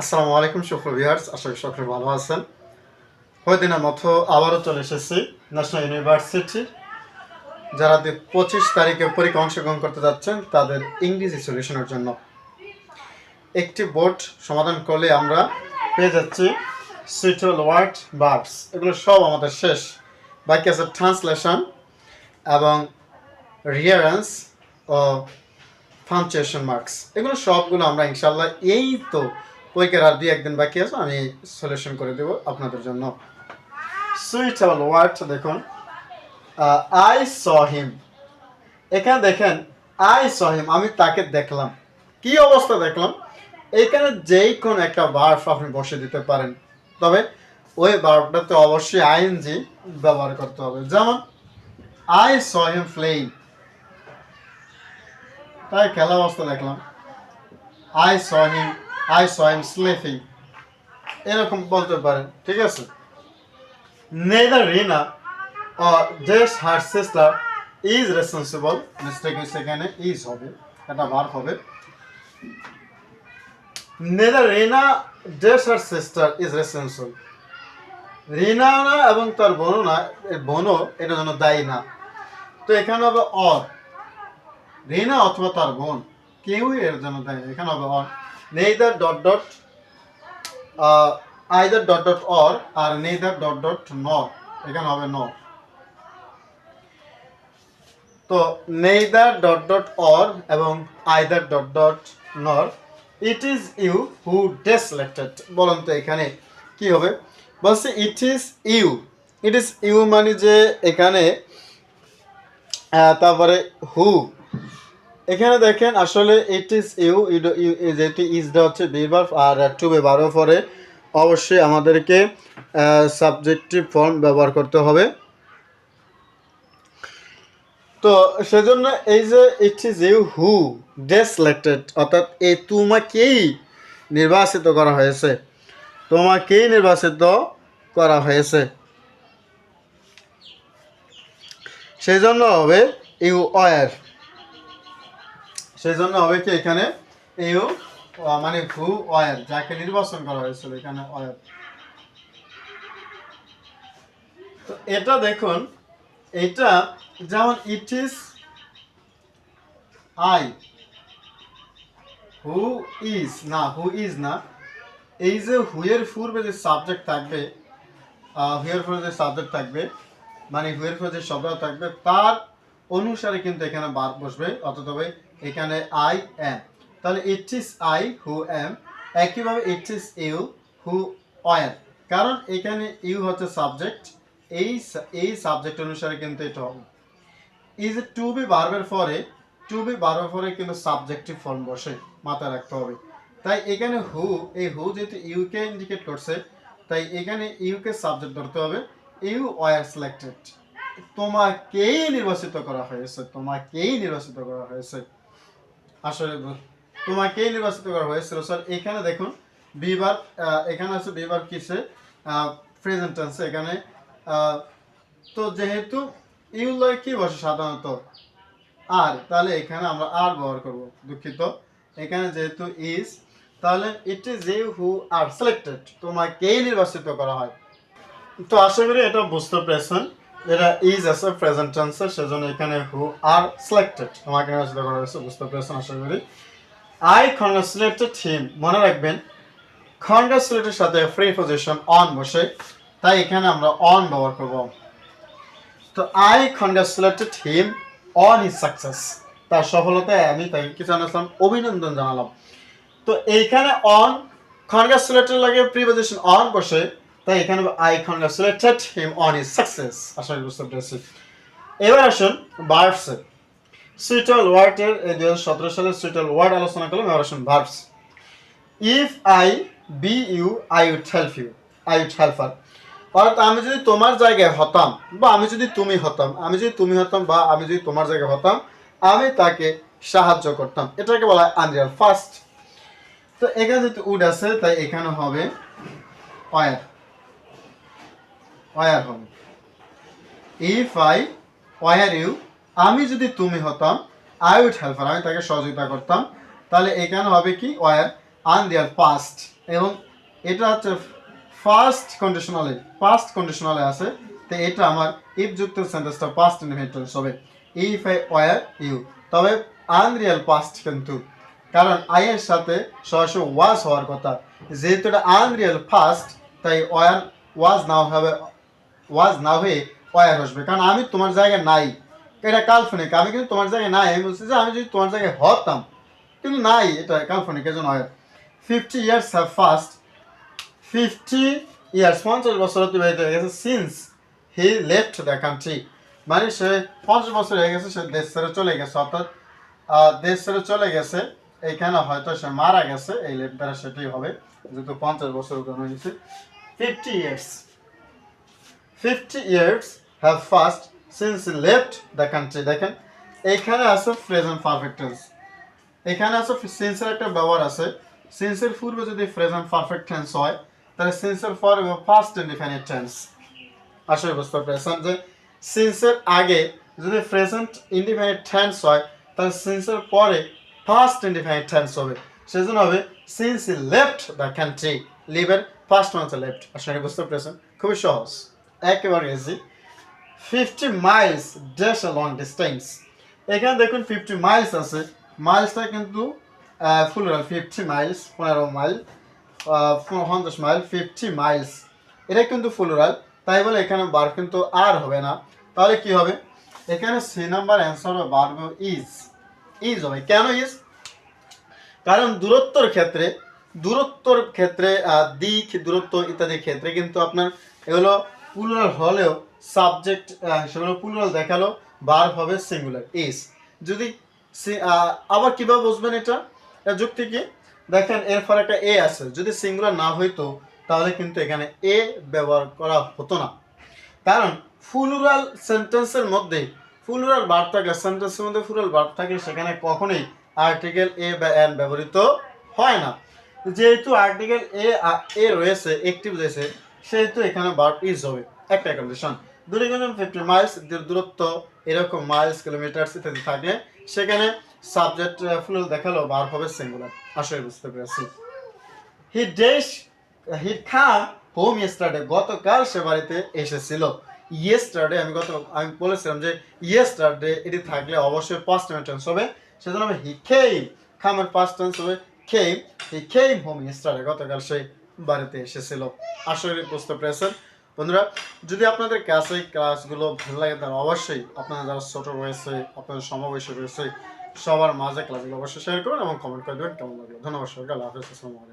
আসসালামু আলাইকুম সুপ্র ভিউয়ার্স, আশা করি সকলে ভালো আছেন। দিনের মতো আবারও চলে এসেছি ন্যাশনাল ইউনিভার্সিটি যারা পঁচিশ তারিখে পরীক্ষা অংশগ্রহণ করতে যাচ্ছেন, তাদের ইংরেজি সলিউশনের জন্য। একটি বোর্ড সমাধান করলে আমরা পেয়ে যাচ্ছি সুইটেবল ওয়ার্ড বার্ডস এগুলো সব আমাদের শেষ। বাকি আছে ট্রান্সলেশন এবং রিয়ারেন্স ও ফাংচুয়েশন মার্কস এগুলো সবগুলো আমরা ইনশাল্লাহ এই তো পরীক্ষার আর দুই একদিন বাকি আছে, আমি সলিউশন করে দেব আপনাদের জন্য। সুইটেবল ওয়ার্ড দেখুন। আই স হিম এখানে দেখেন আই স হিম আমি তাকে দেখলাম। কি অবস্থা দেখলাম? এখানে যেই কোন একটা বার্ফ আপনি বসে দিতে পারেন। তবে ওই বার্ফটাতে অবশ্যই আইএনজি ব্যবহার করতে হবে। যেমন আই স হিম ফ্লেইম তাই খেলা অবস্থা দেখলাম। I saw him I saw him sleeping. এরকম বলতে পারেন, ঠিক আছে? Neither Rina or just her sister is responsible, mistake সেখানে ইজ হবে, এটা ভার্ব হবে। Neither Rina just her sister is responsible Rina এবং তার বোনও না বোনও এটার জন্য দায়ী না। তো এখানে হবে অর রিনা অথবা তার বোন, কেউই এর জন্য দায়ী না। এখানে হবে or neither dot dot either dot dot or R neither dot dot nor, এখানে হবে নর। তো নেইদার ডট ডট অর এবং either dot dot nor it is you who ডেসলেক্টেড বলুন তো এখানে কি হবে? বলছে it is you it is you মানে যে এখানে তারপরে হু এখানে দেখেন আসলে ইট ইজ ইউ যেহেতু ইজটা হচ্ছে বিভার আর টু বে বারো পরে অবশ্যই আমাদেরকে সাবজেক্টিভ ফর্ম ব্যবহার করতে হবে। তো সেজন্য এই যে ইট ইজ ইউ হু ডেসলেক্টেড অর্থাৎ এই তোমাকেই নির্বাচিত করা হয়েছে। তোমাকেই নির্বাচিত করা হয়েছে। সেই জন্য হবে ইউ অয়ার সেই জন্য হবে কি, এখানে ইউ মানে ভু অয়ার যাকে নির্বাচন করা হয়েছিল এখানে অয়ার তো এটা দেখুন, এটা যেমন it is I who is না হু ইজ না, এই যে হুয়ের পূর্বে যে সাবজেক্ট থাকবে হুয়ের পূর্বে যে সাবজেক্ট থাকবে মানে হুয়ের পূর্বে যে শব্দ থাকবে, তার অনুসারে কিন্তু এখানে বার বসবে হবে এখানে আই এম তাহলে ইট ইস আই হু এম একইভাবে ইট ইজ ইউ হু অয়েন কারণ এখানে ইউ হচ্ছে সাবজেক্ট এই এই সাবজেক্ট অনুসারে কিন্তু এটা হবে। ইজ টু বি বারবার পরে টু বি বারবার পরে কিন্তু সাবজেক্টিভ ফর্ম বসে, মাথায় রাখতে হবে। তাই এখানে হু এই হু যেহেতু ইউকে ইন্ডিকেট করছে, তাই এখানে ইউকে সাবজেক্ট ধরতে হবে। ইউ ওয়ার সিলেক্টেড তোমাকেই নির্বাচিত করা হয়েছে, তোমাকেই নির্বাচিত করা হয়েছে। আসলে, তোমাকেই নির্বাচিত করা হয়েছিল। স্যার এখানে দেখুন বিবার এখানে আছে বিবার কিসে? প্রেজেন্ট টেন্সে এখানে তো যেহেতু ইউ লয় কি বসে সাধারণত? আর। তাহলে এখানে আমরা আর ব্যবহার করব, দুঃখিত। এখানে যেহেতু ইজ তাহলে it is you who are selected তোমাকেই নির্বাচিত করা হয়। তো আশা করি এটা বুঝতে পেরেছেন। এটা ইজ আছে প্রেজেন্ট টেন্সের সেজন্য এখানে হু আর সিলেক্টেড তোমাকে নির্বাচিত করা হয়েছে, বুঝতে পেরেছেন আশা করি? আই কনগ্রাচুলেটেড হিম মনে রাখবেন কনগ্রাচুলেটের সাথে ফ্রি পজিশন অন বসে, তাই এখানে আমরা অন ব্যবহার করব। তো I congratulated him on his success তার সফলতায় আমি তাকে কি জানালাম অভিনন্দন জানালাম। তো এইখানে অন কনগ্রাচুলেটেড লাগে প্রিপোজিশন অন বসে তাই এখানে I congratulated him on his success আশা করি বুঝতে পেরেছি। এবার আসুন বার্বসে সুইটাল ওয়ার্ডের এই হাজার সতেরো সালের সুইটাল ওয়ার্ড আলোচনা করলাম, এবার আসুন verbs if I be you I would help you I would help আর অর্থাৎ আমি যদি তোমার জায়গায় হতাম বা আমি যদি তুমি হতাম, আমি যদি তুমি হতাম বা আমি যদি তোমার জায়গায় হতাম, আমি তাকে সাহায্য করতাম। এটাকে বলা হয় আনরিয়াল ফার্স্ট তো এখানে যেহেতু উড আছে, তাই এখানে হবে অয়ার অয়ার হবে। ইফ আই ওয়ার ইউ, আমি যদি তুমি হতাম আই উড হেল্প আমি তাকে সহযোগিতা করতাম। তাহলে এখানে হবে কি? ওয়ার আনরিয়াল পাস্ট এবং এটা হচ্ছে ফার্স্ট কন্ডিশনালে পাস্ট কন্ডিশনালে আছে। তো এটা আমার ইফ যুক্ত সেন্টেন্সটা পাস্ট ইনফিনিটিভ হবে। ইফ আই ওয়ার ইউ তবে আনরিয়াল পাস্ট কিন্তু। কারণ আই এর সাথে সরাসরি ওয়াজ হওয়ার কথা। যেহেতু এটা আনরিয়াল ফার্স্ট তাই ওয়ার ওয়াজ না হবে ওয়াজ না হয়ে ওয়ার আসবে কারণ আমি তোমার জায়গায় নাই। এটা কাল্পনিক। আমি কিন্তু তোমার জায়গায় নাই। আমি বলছি যে আমি যদি তোমার জায়গায় হতাম, কিন্তু নাই, এটা কাল্পনিক। এজন্য হয়। Fifty years have passed fifty years পঞ্চাশ বছর অতিবাহিত হয়ে গেছে since he left the country মানে সে পঞ্চাশ বছর হয়ে গেছে, সে দেশ ছেড়ে চলে গেছে। অর্থাৎ দেশ ছেড়ে চলে গেছে। এইখানে হয়তো সে মারা গেছে। এই লেফট দ্বারা সেটাই হবে। যেহেতু পঞ্চাশ বছর উঠানো হয়েছে। Fifty years fifty years have passed since left the country দেখেন, এখানে আছে প্রেজেন্ট পারফেক্ট টেন্স এখানে আছে সিন্সের একটা ব্যবহার আছে। সিন্সের পূর্বে যদি প্রেজেন্ট পারফেক্ট টেন্স হয়, তাহলে সিন্সের পরে ফার্স্ট ইনডিফাইনিট টেন্স আসলে বুঝতে পেরেছেন যে সিন্সের আগে যদি প্রেজেন্ট ইনডিফাইনিট টেন্স হয়, তাহলে সিন্সের পরে ফার্স্ট ইনডিফাইনিট টেন্স হবে। সেজন্য হবে সিন্স লেফট দ্য কান্ট্রি লিভের ফার্স্ট ওয়ান লেফট আসলে বুঝতে পেরেছেন? খুবই সহজ। একেবারে easy fifty miles dash a long distance এখানে দেখুন ফিফটি মাইলস আছে। মাইলসটা কিন্তু ফুল ফিফটি মাইলস পনেরো মাইল পঞ্চাশ মাইল ফিফটি মাইলস এটা কিন্তু ফুলরাল তাই বলে এখানে বার কিন্তু আর হবে না। তাহলে কি হবে? এখানে সি নাম্বার অ্যান্সার হবে বার ইজ ইজ হবে। কেন ইজ কারণ দূরত্বর ক্ষেত্রে দূরত্বর ক্ষেত্রে দিক, দূরত্ব ইত্যাদি ক্ষেত্রে কিন্তু আপনার এগুলো প্লুরাল হলেও সাবজেক্ট সেগুলো প্লুরাল দেখাল বার হবে সিঙ্গুলার ইজ যদি আবার কীভাবে বুঝবেন এটা? যুক্তি কি? দেখেন এর পর একটা এ আছে। যদি সিঙ্গুলার না হইতো, তাহলে কিন্তু এখানে এ ব্যবহার করা হতো না। কারণ ফুলুরাল সেন্টেন্সের মধ্যে ফুলুরাল বার থাকলে সেন্টেন্সের মধ্যে ফুলুরাল বার থাকলে সেখানে কখনোই আর্টিকেল এ বা এন ব্যবহৃত হয় না। যেহেতু আর্টিকেল এ এ রয়েছে একটিভ রয়েছে সেহেতু এখানে বার্ব ইজ হবে। একটা কন্ডিশন দূরে কিন্তু ফিফটি মাইলস দূরত্ব, এরকম মাইলস কিলোমিটার ইত্যাদি থাকলে সেখানে সাবজেক্ট ফুল দেখাল বার হবে সিঙ্গুলার আসলে বুঝতে পেরেছি। হি ডেশ হি খান হোম ইয়েস্টারডে গতকাল সে বাড়িতে এসেছিল। ইয়েস্টারডে আমি গত, আমি বলেছিলাম যে ইয়েস্টারডে এটি থাকলে অবশ্যই পাস্ট টেন্স হবে। সেজন্য হি খেইম খামের পাস্ট টেন্স হবে খেইম হি খেইম হোম ইয়েস্টারডে গতকাল সে বাড়িতে এসেছিল। আসলে বুঝতে পেরেছেন। বন্ধুরা, যদি আপনাদের কাছে ক্লাসগুলো ভালো লাগে, তাহলে অবশ্যই আপনারা যারা ছোটো রয়েছে, আপনাদের সমাবেশে রয়েছে, সবার মাঝে ক্লাসগুলো অবশ্যই শেয়ার করুন এবং কমেন্ট করে দেবেন। কেমন লাগল? ধন্যবাদ সবাইকে। আল্লাহ হাফেজ। আসসালামু আলাইকুম।